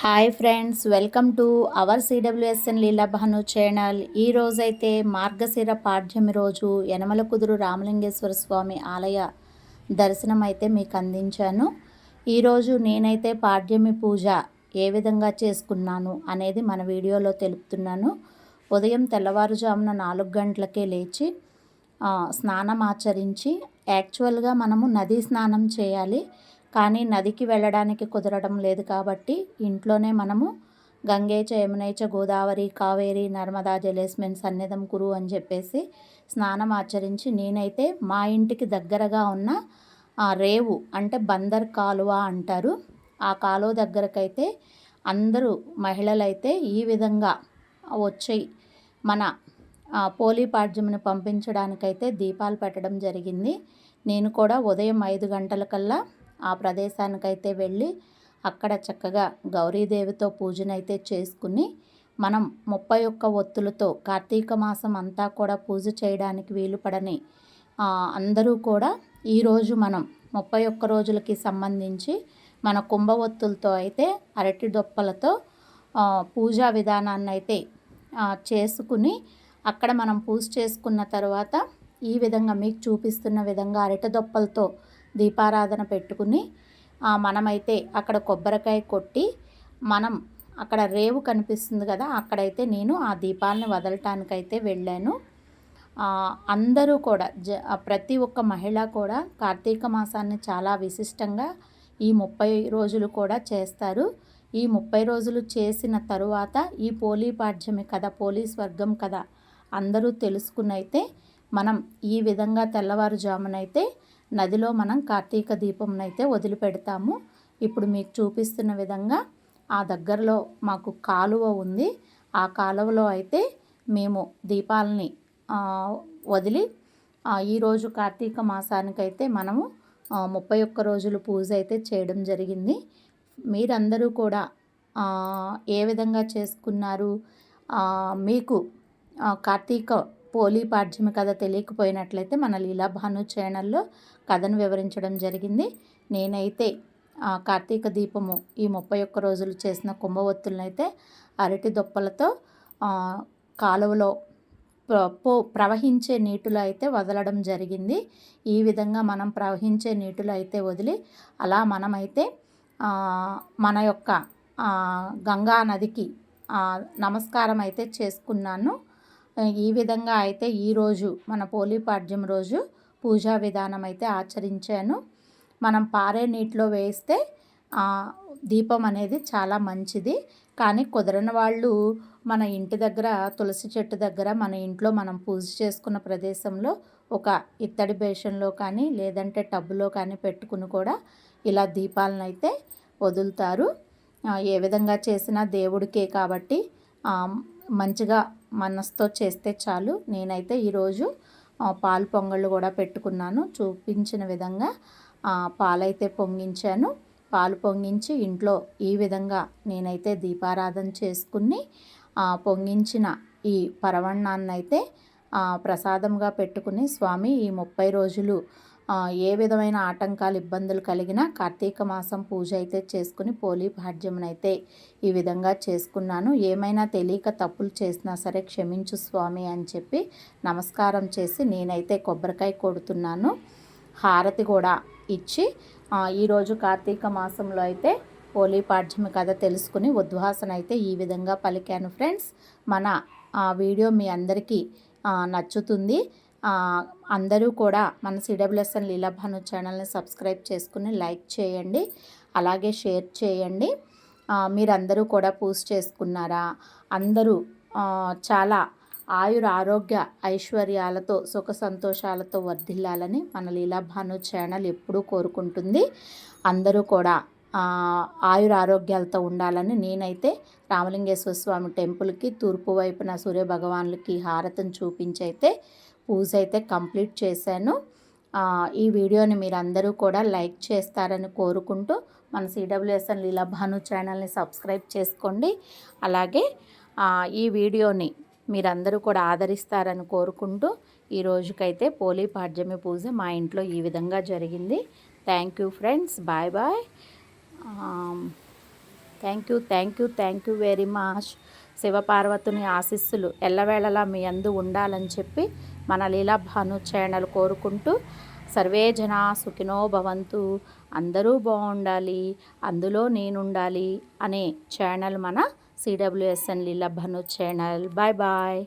Hi friends welcome to our CWSN Leelabhanu channel ఈ రోజైతే మార్గశిర పాఠ్యమి రోజు యనమల కుదురు రామలింగేశ్వర స్వామి ఆలయ దర్శనం అయితే మీకు అందించాను. ఈరోజు నేనైతే పాఠ్యమి పూజ ఏ విధంగా చేసుకున్నాను అనేది మన వీడియోలో తెలుపుతున్నాను. ఉదయం తెల్లవారుజామున నాలుగు గంటలకే లేచి స్నానం ఆచరించి యాక్చువల్గా మనము నదీ స్నానం చేయాలి. కానీ నదికి వెళ్ళడానికి కుదరడం లేదు కాబట్టి ఇంట్లోనే మనము గంగేచ యమునైచ గోదావరి కావేరి నర్మదా జలేస్మెన్ సన్నిధం కురు అని చెప్పేసి స్నానం ఆచరించి నేనైతే మా ఇంటికి దగ్గరగా ఉన్న ఆ రేవు అంటే బందర్ కాలువ అంటారు. ఆ కాలువ దగ్గరకైతే అందరూ మహిళలైతే ఈ విధంగా వచ్చి మన పోలీపాడ్యమును పంపించడానికైతే దీపాలు పెట్టడం జరిగింది. నేను కూడా ఉదయం ఐదు గంటలకల్లా ఆ ప్రదేశానికైతే వెళ్ళి అక్కడ చక్కగా గౌరీదేవితో పూజనైతే చేసుకుని మనం ముప్పై ఒక్క ఒత్తులతో కార్తీక మాసం అంతా కూడా పూజ చేయడానికి వీలు పడని అందరూ కూడా ఈరోజు మనం ముప్పై ఒక్క రోజులకి సంబంధించి మన కుంభ ఒత్తులతో అయితే అరటి దొప్పలతో పూజా విధానాన్ని అయితే చేసుకుని అక్కడ మనం పూజ చేసుకున్న తర్వాత ఈ విధంగా మీకు చూపిస్తున్న విధంగా అరటి దొప్పలతో దీపారాధన పెట్టుకుని మనమైతే అక్కడ కొబ్బరికాయ కొట్టి మనం అక్కడ రేవు కనిపిస్తుంది కదా అక్కడైతే నేను ఆ దీపాలని వదలటానికైతే వెళ్ళాను. అందరూ కూడా జ ప్రతి ఒక్క మహిళ కూడా కార్తీక మాసాన్ని చాలా విశిష్టంగా ఈ ముప్పై రోజులు కూడా చేస్తారు. ఈ ముప్పై రోజులు చేసిన తరువాత ఈ పోలీ పాఠ్యమి కదా పోలీస్ వర్గం కదా అందరూ తెలుసుకునైతే మనం ఈ విధంగా తెల్లవారుజామునైతే నదిలో మనం కార్తీక దీపంనైతే వదిలిపెడతాము. ఇప్పుడు మీకు చూపిస్తున్న విధంగా ఆ దగ్గరలో మాకు కాలువ ఉంది. ఆ కాలువలో అయితే మేము దీపాలని వదిలి ఈరోజు కార్తీక మాసానికైతే మనము ముప్పై ఒక్క రోజులు పూజ అయితే చేయడం జరిగింది. మీరందరూ కూడా ఏ విధంగా చేసుకున్నారు? మీకు కార్తీక పోలీ పాడ్యమి కథ తెలియకపోయినట్లయితే మన లీలాభాను ఛానల్లో కథను వివరించడం జరిగింది. నేనైతే కార్తీక దీపము ఈ ముప్పై ఒక్క రోజులు చేసిన కుంభవత్తులనైతే అరటి దుప్పలతో కాలువలో పో ప్రవహించే నీటిలో అయితే వదలడం జరిగింది. ఈ విధంగా మనం ప్రవహించే నీటిలో అయితే వదిలి అలా మనమైతే మన యొక్క గంగా నదికి నమస్కారం అయితే చేసుకున్నాను. ఈ విధంగా అయితే ఈరోజు మన పోలిపాడ్యం రోజు పూజా విధానం అయితే ఆచరించాను. మనం పారే నీటిలో వేస్తే దీపం అనేది చాలా మంచిది. కానీ కుదరని వాళ్ళు మన ఇంటి దగ్గర తులసి చెట్టు దగ్గర మన ఇంట్లో మనం పూజ చేసుకున్న ప్రదేశంలో ఒక ఇత్తడి బేషన్లో కానీ లేదంటే టబ్బులో కానీ పెట్టుకుని కూడా ఇలా దీపాలను అయితే వదులుతారు ఏ విధంగా చేసినా దేవుడికే కాబట్టి మంచిగా మనసుతో చేస్తే చాలు. నేనైతే ఈరోజు పాలు పొంగళ్ళు కూడా పెట్టుకున్నాను. చూపించిన విధంగా పాలైతే పొంగించాను. పాలు పొంగించి ఇంట్లో ఈ విధంగా నేనైతే దీపారాధన చేసుకుని పొంగించిన ఈ పరవణాన్నైతే ప్రసాదంగా పెట్టుకుని స్వామి ఈ ముప్పై రోజులు ఏ విధమైన ఆటంకాలు ఇబ్బందులు కలిగినా కార్తీక మాసం పూజ అయితే చేసుకుని పోలీ భాడ్యమునైతే ఈ విధంగా చేసుకున్నాను. ఏమైనా తెలియక తప్పులు చేసినా సరే క్షమించు స్వామి అని చెప్పి నమస్కారం చేసి నేనైతే కొబ్బరికాయ కొడుతున్నాను. హారతి కూడా ఇచ్చి ఈరోజు కార్తీక మాసంలో అయితే పోలీ పాఠ్యమి కథ తెలుసుకుని ఉద్వాసన అయితే ఈ విధంగా పలికాను. ఫ్రెండ్స్ మన వీడియో మీ అందరికీ నచ్చుతుంది. అందరూ కూడా మన సిడబ్ల్యూఎస్ఎన్ లీలాభాను ఛానల్ని సబ్స్క్రైబ్ చేసుకుని లైక్ చేయండి అలాగే షేర్ చేయండి. మీరందరూ కూడా పూజ చేసుకున్నారా? అందరూ చాలా ఆయుర ఆరోగ్య ఐశ్వర్యాలతో సుఖ సంతోషాలతో వర్ధిల్లాలని మన లీలాభాను ఛానల్ ఎప్పుడూ కోరుకుంటుంది. అందరూ కూడా ఆయుర ఆరోగ్యాలతో ఉండాలని నేనైతే రామలింగేశ్వర స్వామి టెంపుల్కి తూర్పు వైపున సూర్య భగవాన్లకి హారతిని చూపించైతే పూజ అయితే కంప్లీట్ చేశాను. ఈ వీడియోని మీరు అందరూ కూడా లైక్ చేస్తారని కోరుకుంటూ మన సిడబ్ల్యూఎస్ఎన్ లీలభాను ఛానల్ని సబ్స్క్రైబ్ చేసుకోండి. అలాగే ఈ వీడియోని మీరందరూ కూడా ఆదరిస్తారని కోరుకుంటూ ఈ రోజుకైతే పోలీ పాడ్యమి పూజ మా ఇంట్లో ఈ విధంగా జరిగింది. Thank you friends bye bye thank you thank you thank you very much శివపార్వతుని ఆశీస్సులు ఎల్లవేళలా మీ అందు ఉండాలని చెప్పి మన లీలా భాను ఛానల్ కోరుకుంటూ సర్వే జన సుఖినో భవంతు. అందరూ బాగుండాలి అందులో నేనుండాలి అనే ఛానల్ మన CWSN Leela Bhanu channel bye bye.